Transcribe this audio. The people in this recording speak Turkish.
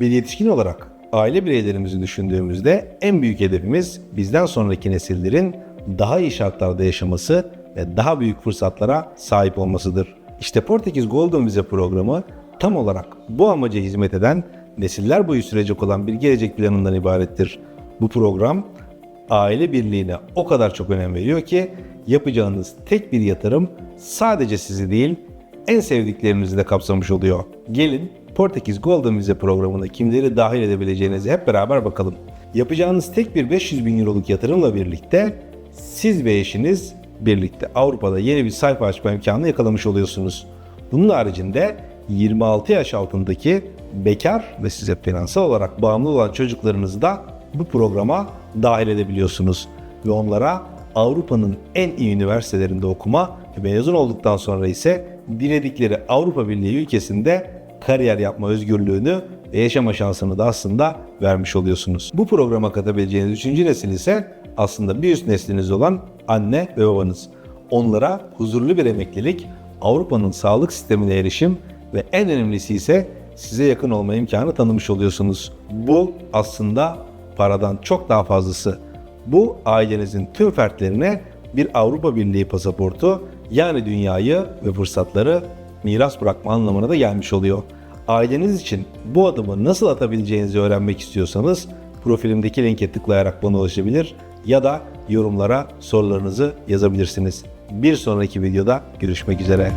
Bir yetişkin olarak aile bireylerimizi düşündüğümüzde en büyük hedefimiz bizden sonraki nesillerin daha iyi şartlarda yaşaması ve daha büyük fırsatlara sahip olmasıdır. İşte Portekiz Golden Vize programı tam olarak bu amaca hizmet eden nesiller boyu sürecek olan bir gelecek planından ibarettir. Bu program aile birliğine o kadar çok önem veriyor ki yapacağınız tek bir yatırım sadece sizi değil en sevdiklerinizi de kapsamış oluyor. Gelin Portekiz Golden Vize programına kimleri dahil edebileceğinizi hep beraber bakalım. Yapacağınız tek bir 500 bin euroluk yatırımla birlikte siz ve eşiniz birlikte Avrupa'da yeni bir sayfa açma imkanı yakalamış oluyorsunuz. Bunun haricinde 26 yaş altındaki bekar ve size finansal olarak bağımlı olan çocuklarınızı da bu programa dahil edebiliyorsunuz. Ve onlara Avrupa'nın en iyi üniversitelerinde okuma ve mezun olduktan sonra ise diledikleri Avrupa Birliği ülkesinde kariyer yapma özgürlüğünü ve yaşama şansını da aslında vermiş oluyorsunuz. Bu programa katabileceğiniz üçüncü nesil ise aslında bir üst nesliniz olan anne ve babanız. Onlara huzurlu bir emeklilik, Avrupa'nın sağlık sistemine erişim ve en önemlisi ise size yakın olma imkanı tanımış oluyorsunuz. Bu aslında paradan çok daha fazlası. Bu ailenizin tüm fertlerine bir Avrupa Birliği pasaportu yani dünyayı ve fırsatları miras bırakma anlamına da gelmiş oluyor. Aileniz için bu adımı nasıl atabileceğinizi öğrenmek istiyorsanız profilimdeki linke tıklayarak bana ulaşabilir ya da yorumlara sorularınızı yazabilirsiniz. Bir sonraki videoda görüşmek üzere.